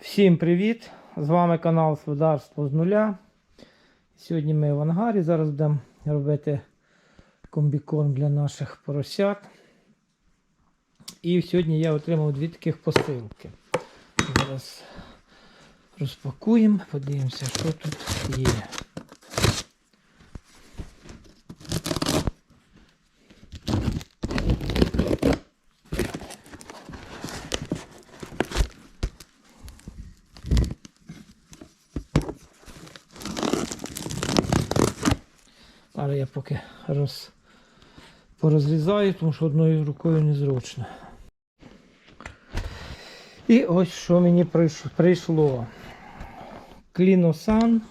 Всім привіт! З вами канал Сводарство з нуля. Сьогодні ми в ангарі. Зараз будемо робити комбікорм для наших поросят. І сьогодні я отримав дві таких посилки. Зараз розпакуємо, подивимося, що тут є. Зараз я поки роз... порозрізаю, тому що одною рукою незручно. І ось що мені прийшло. Кліносан.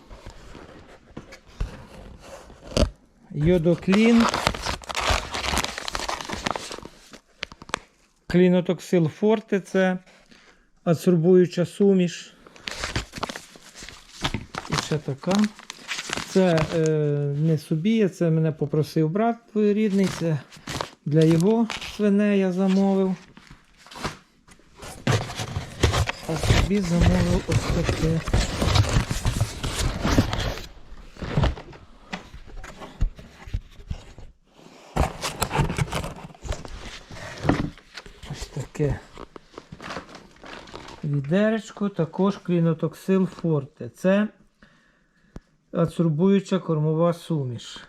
Йодоклін. Клінотоксил Форте це адсорбуюча суміш. І ще така. Це е, не собі, це мене попросив брат рідний, це для його свиней я замовив. А собі замовив ось таке. Ось таке відеречко, також клінотоксил Форте. Це адсорбуюча кормова суміш.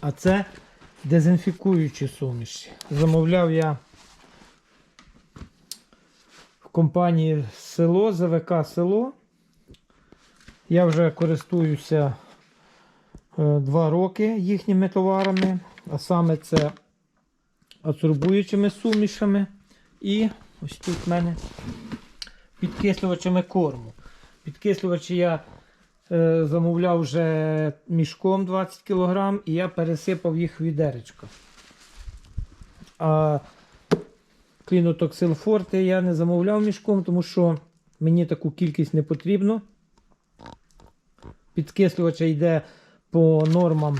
А це дезінфікуючі суміші. Замовляв я в компанії село, ЗВК село. Я вже користуюся е, два роки їхніми товарами, а саме це адсорбуючими сумішами і ось тут в мене підкислювачами корму. Підкислювачі я е, замовляв вже мішком 20 кг і я пересипав їх в відеречко. А клінотоксил Форте я не замовляв мішком, тому що мені таку кількість не потрібно. Підкислювача йде по нормам.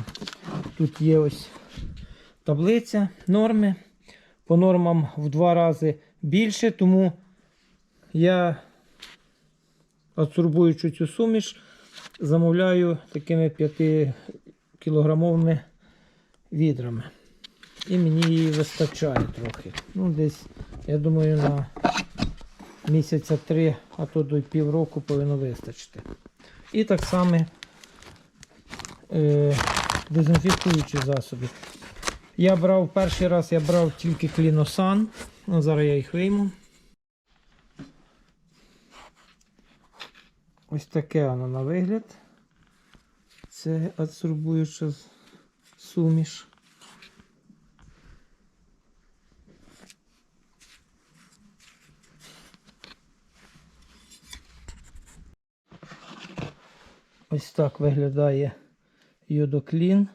Тут є ось таблиця норми. По нормам в два рази більше, тому я адсорбуючу цю суміш замовляю такими 5 кілограмовими відрами. І мені її вистачає трохи. Ну, десь, я думаю, на місяця три, а то до півроку повинно вистачити. І так само е, дезінфікуючі засоби. Я брав перший раз, я брав тільки кліносан. Ну, зараз я їх вийму. Ось таке воно на вигляд. Це адсорбуюча суміш. Ось так виглядає йодоклін.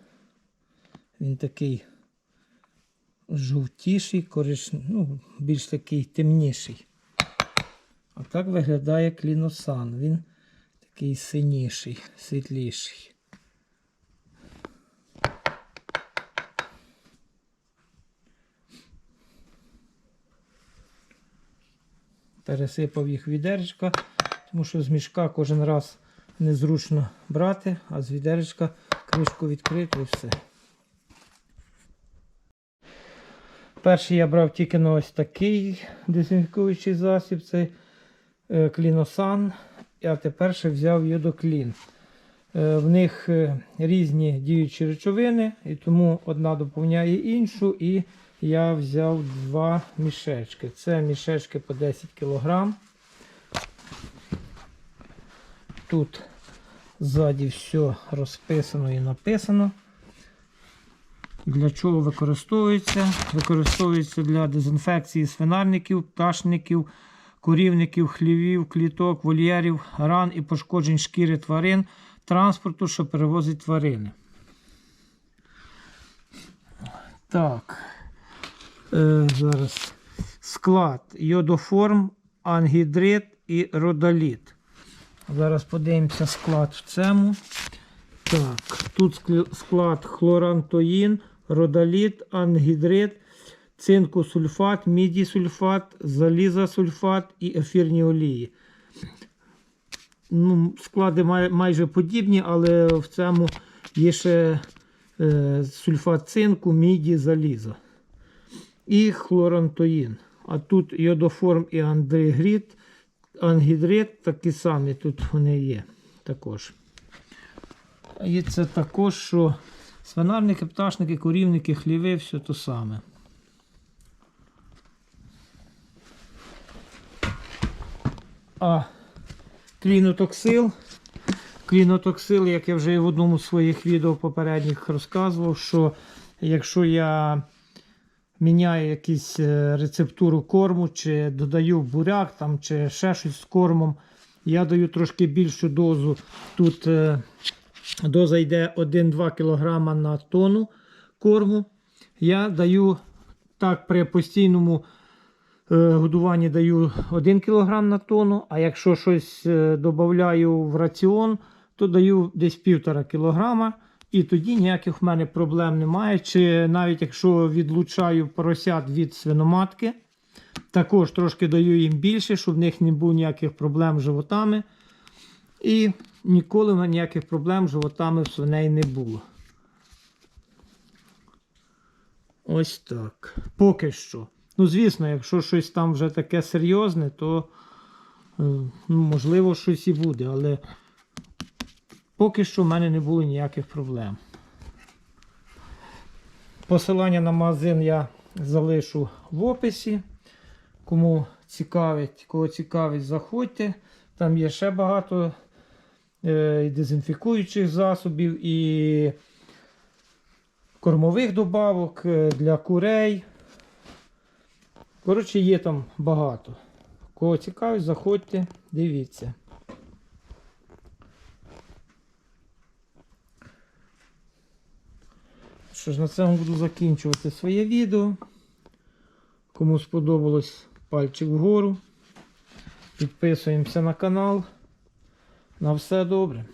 Він такий жовтіший, кориш... ну, більш такий темніший. А так виглядає кліносан. Він такий синіший, світліший. Пересипав їх відеречка, тому що з мішка кожен раз незручно брати, а з відеречка кришку відкрити і все. Перший я брав тільки на ось такий дезінфікуючий засіб, це е, кліносан. А тепер ще взяв йодоклін. Е, в них е, різні діючі речовини, і тому одна доповняє іншу. І я взяв два мішечки. Це мішечки по 10 кг. Тут ззаді все розписано і написано. Для чого використовується? Використовується для дезінфекції свинарників, пташників, корівників, хлівів, кліток, вольєрів, ран і пошкоджень шкіри тварин, транспорту, що перевозить тварини. Так. Е, зараз склад йодоформ, ангідрит і родоліт. Зараз подивимося склад в цьому. Так, тут склад хлорантоїн, родоліт, ангідрит, цинкосульфат, мідісульфат, залізосульфат і ефірні олії. Ну, склади май, майже подібні, але в цьому є ще е, сульфат цинку, міді, заліза. І хлорантоїн. А тут йодоформ і андригрід, ангідрид такі самі тут вони є також. І це також, що свинарники, пташники, корівники, хліви, все то саме. А клінотоксил. Клінотоксил, як я вже в одному з своїх відео попередніх розказував, що якщо я міняю якусь е, рецептуру корму, чи додаю буряк там, чи ще щось з кормом, я даю трошки більшу дозу. Тут е, доза йде 1-2 кг на тонну корму. Я даю так при постійному годуванні даю 1 кг на тонну, а якщо щось е, додаю в раціон, то даю десь 1,5 кг. І тоді ніяких в мене проблем немає. Чи навіть якщо відлучаю поросят від свиноматки, також трошки даю їм більше, щоб в них не було ніяких проблем з животами. І ніколи в мене ніяких проблем з животами в свиней не було. Ось так. Поки що. Ну, звісно, якщо щось там вже таке серйозне, то е, ну, можливо щось і буде, але поки що в мене не було ніяких проблем. Посилання на магазин я залишу в описі. Кому цікавить, кого цікавить, заходьте. Там є ще багато е, і дезінфікуючих засобів, і кормових добавок е, для курей. Коротше, є там багато. Кого цікавить, заходьте, дивіться. Що ж, на цьому буду закінчувати своє відео. Кому сподобалось пальчик вгору. Підписуємося на канал. На все добре.